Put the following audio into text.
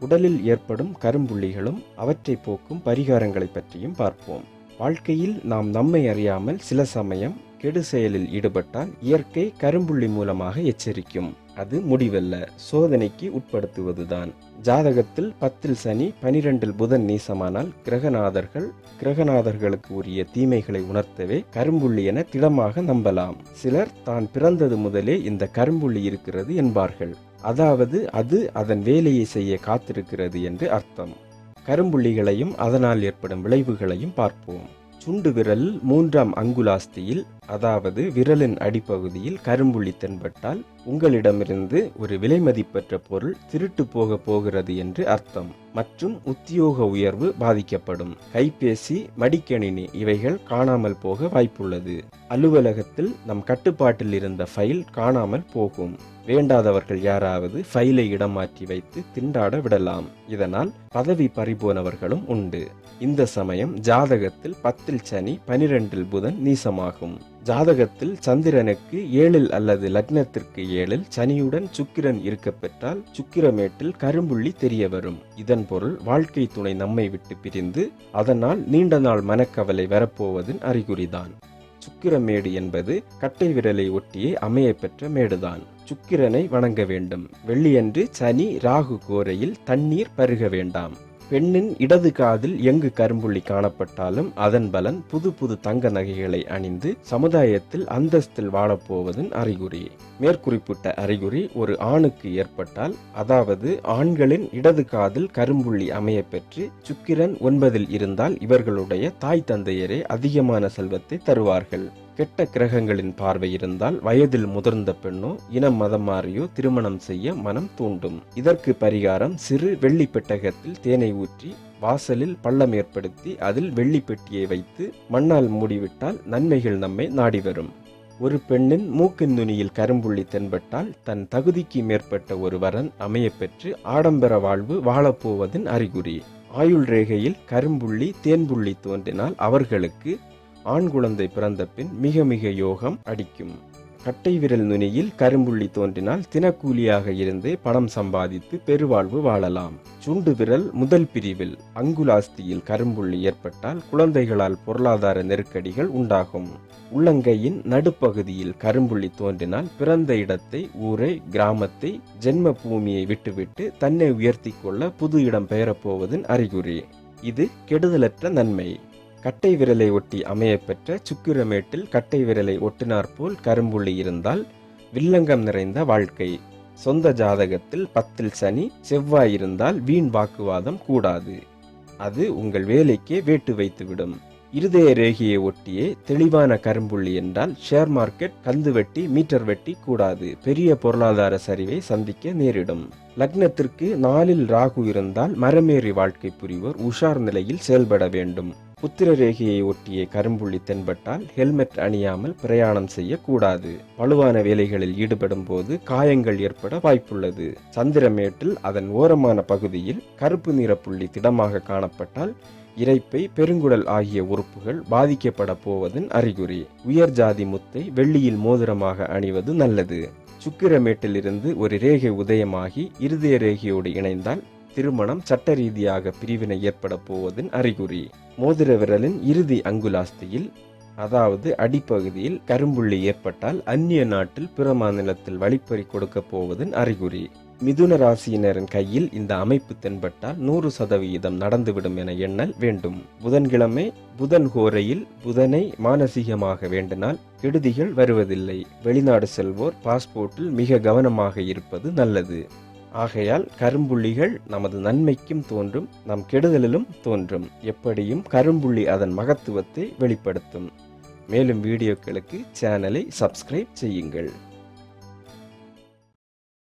உடலில் ஏற்படும் கரும்புள்ளிகளும் அவற்றை போக்கும் பரிகாரங்களை பற்றியும் பார்ப்போம். வாழ்க்கையில் நாம் நம்மை அறியாமல் சில சமயம் கெடு செயலில் ஈடுபட்டால் இயற்கை கரும்புள்ளி மூலமாக எச்சரிக்கும். அது முடிவல்ல சோதனைக்கு உட்படுத்துவதுதான். ஜாதகத்தில் பத்தில் சனி பனிரெண்டில் புதன் நீசமானால் கிரகநாதர்கள் கிரகநாதர்களுக்கு உரிய தீமைகளை உணர்த்தவே கரும்புள்ளி என திடமாக நம்பலாம். சிலர் தான் பிறந்தது முதலே இந்த கரும்புள்ளி இருக்கிறது என்பார்கள். அதாவது அது அதன் வேலையை செய்ய காத்திருக்கிறது என்று அர்த்தம். கரும்புள்ளிகளையும் அதனால் ஏற்படும் விளைவுகளையும் பார்ப்போம். சுண்டு விரல் மூன்றாம் அங்குலாஸ்தியில் அதாவது விரலின் அடிப்பகுதியில் கரும்புள்ளி தென்பட்டால் உங்களிடமிருந்து ஒரு விலை மதிப்பற்ற பொருள் திருட்டு போக போகிறது என்று அர்த்தம். மற்றும் உத்தியோக உயர்வு பாதிக்கப்படும். கைபேசி மடிக்கணினி இவைகள் காணாமல் போக வாய்ப்புள்ளது. அலுவலகத்தில் நம் கட்டுப்பாட்டில் இருந்த ஃபைல் காணாமல் போகும். வேண்டாதவர்கள் யாராவது ஃபைலை இடம் மாற்றி வைத்து திண்டாட விடலாம். இதனால் பதவி பறிபோனவர்களும் உண்டு. இந்த சமயம் ஜாதகத்தில் பத்தில் சனி பனிரெண்டில் புதன் நீசமாகும். ஜாதகத்தில் சந்திரனுக்கு ஏழில் அல்லது லக்னத்திற்கு ஏழில் சனியுடன் சுக்கிரன் இருக்க பெற்றால் சுக்கிரமேட்டில் கரும்புள்ளி தெரிய வரும். இதன் பொருள் வாழ்க்கை துணை நம்மை விட்டு பிரிந்து அதனால் நீண்ட நாள் மனக்கவலை வரப்போவதின் அறிகுறிதான். சுக்கிரமேடு என்பது கட்டை விரலை ஒட்டியே அமைய பெற்ற மேடுதான். சுக்கிரனை வணங்க வேண்டும். வெள்ளியன்று சனி ராகு கோரையில் தண்ணீர் பருக வேண்டாம். பெண்ணின் இடது காதில் எங்கு கரும்புள்ளி காணப்பட்டாலும் அதன் பலன் புது புது தங்க நகைகளை அணிந்து சமுதாயத்தில் அந்தஸ்தில் வாழப்போவதன் அறிகுறி. மேற்குறிப்பிட்ட அறிகுறி ஒரு ஆணுக்கு ஏற்பட்டால் அதாவது ஆண்களின் இடது காதில் கரும்புள்ளி அமைய பெற்று சுக்கிரன் ஒன்பதில் இருந்தால் இவர்களுடைய தாய் தந்தையரே அதிகமான செல்வத்தை தருவார்கள். கெட்ட கிரகங்களின் பார்வை இருந்தால் வயதில் முதிர்ந்த பெண்ணோ இனம் மதம் மாறியோ திருமணம் செய்ய மனம் தூண்டும். இதற்கு பரிகாரம் சிறு வெள்ளி பெட்டகத்தில் தேனை ஊற்றி வாசலில் பள்ளம் ஏற்படுத்தி அதில் வெள்ளி பெட்டியை வைத்து மண்ணால் மூடிவிட்டால் நன்மைகள் நம்மை நாடி வரும். ஒரு பெண்ணின் மூக்கின் நுனியில் கரும்புள்ளி தென்பட்டால் தன் தகுதிக்கு மேற்பட்ட ஒரு வரன் அமையப்பெற்று ஆடம்பர வாழ்வு வாழப்போவதின் அறிகுறி. ஆயுள் ரேகையில் கரும்புள்ளி தேன்புள்ளி தோன்றினால் அவர்களுக்கு ஆண் குழந்தை பிறந்த பின் மிக மிக யோகம் அடிக்கும். கட்டை விரல் நுனியில் கரும்புள்ளி தோன்றினால் தினக்கூலியாக இருந்தே பணம் சம்பாதித்து பெருவாழ்வு வாழலாம். சுண்டு விரல் முதல் பிரிவில் அங்குலாஸ்தியில் கரும்புள்ளி ஏற்பட்டால் குழந்தைகளால் பொருளாதார நெருக்கடிகள் உண்டாகும். உள்ளங்கையின் நடுப்பகுதியில் கரும்புள்ளி தோன்றினால் பிறந்த இடத்தை ஊரை கிராமத்தை ஜென்ம பூமியை விட்டுவிட்டு தன்னை உயர்த்தி கொள்ள புது இடம் பெயரப்போவதன் அறிகுறி. இது கெடுதலற்ற நன்மை. கட்டை விரலை ஒட்டி அமையப்பெற்ற சுக்கிரமேட்டில் கட்டை விரலை ஒட்டினாற்போல் கரும்புள்ளி இருந்தால் வில்லங்கம் நிறைந்த வாழ்க்கை. சொந்த ஜாதகத்தில் பத்தில் சனி செவ்வாய் இருந்தால் வீண் வாக்குவாதம் கூடாது. அது உங்கள் வேலைக்கே வேட்டு வைத்துவிடும். இருதய ரேகையை ஒட்டியே தெளிவான கரும்புள்ளி என்றால் ஷேர் மார்க்கெட் கந்து வெட்டி மீட்டர் வெட்டி கூடாது. பெரிய பொருளாதார சரிவை சந்திக்க நேரிடும். லக்னத்திற்கு நாளில் ராகு இருந்தால் மரமேறி வாழ்க்கை புரிவோர் உஷார் நிலையில் செயல்பட வேண்டும். புத்திர ரேகையை ஒட்டிய கரும்புள்ளி தென்பட்டால் ஹெல்மெட் அணியாமல் பிரயாணம் செய்யக்கூடாது. வலுவான வேலைகளில் ஈடுபடும் போது காயங்கள் ஏற்பட வாய்ப்புள்ளது. சந்திரமேட்டில் அதன் ஓரமான பகுதியில் கருப்பு நிற புள்ளி திடமாக காணப்பட்டால் இறைப்பை பெருங்குடல் ஆகிய உறுப்புகள் பாதிக்கப்பட போவதன் அறிகுறி. உயர் ஜாதி முத்தை வெள்ளியில் மோதிரமாக அணிவது நல்லது. சுக்கிரமேட்டிலிருந்து ஒரு ரேகை உதயமாகி இருதய ரேகையோடு இணைந்தால் திருமணம் சட்ட ரீதியாக பிரிவினை ஏற்பட போவதின் அறிகுறி. மோதிர விரலின் இறுதி அங்குலாஸ்தியில் அதாவது அடிப்பகுதியில் கரும்புள்ளி ஏற்பட்டால் அந்நிய நாட்டில் பிற மாநிலத்தில் வழிப்பறி கொடுக்க போவதின் அறிகுறி. மிதுன ராசியினரின் கையில் இந்த அமைப்பு தென்பட்டால் நூறு சதவிகிதம் நடந்துவிடும் என எண்ணல் வேண்டும். புதன்கிழமை புதன் கோரையில் புதனை மானசீகமாக வேண்டினால் கெடுதிகள் வருவதில்லை. வெளிநாடு செல்வோர் பாஸ்போர்ட்டில் மிக கவனமாக இருப்பது நல்லது. ஆகையால் கரும்புள்ளிகள் நமது நன்மைக்கும் தோன்றும் நம் கெடுதலிலும் தோன்றும். எப்படியும் கரும்புள்ளி அதன் மகத்துவத்தை வெளிப்படுத்தும். மேலும் வீடியோக்களுக்கு சேனலை சப்ஸ்கிரைப் செய்யுங்கள்.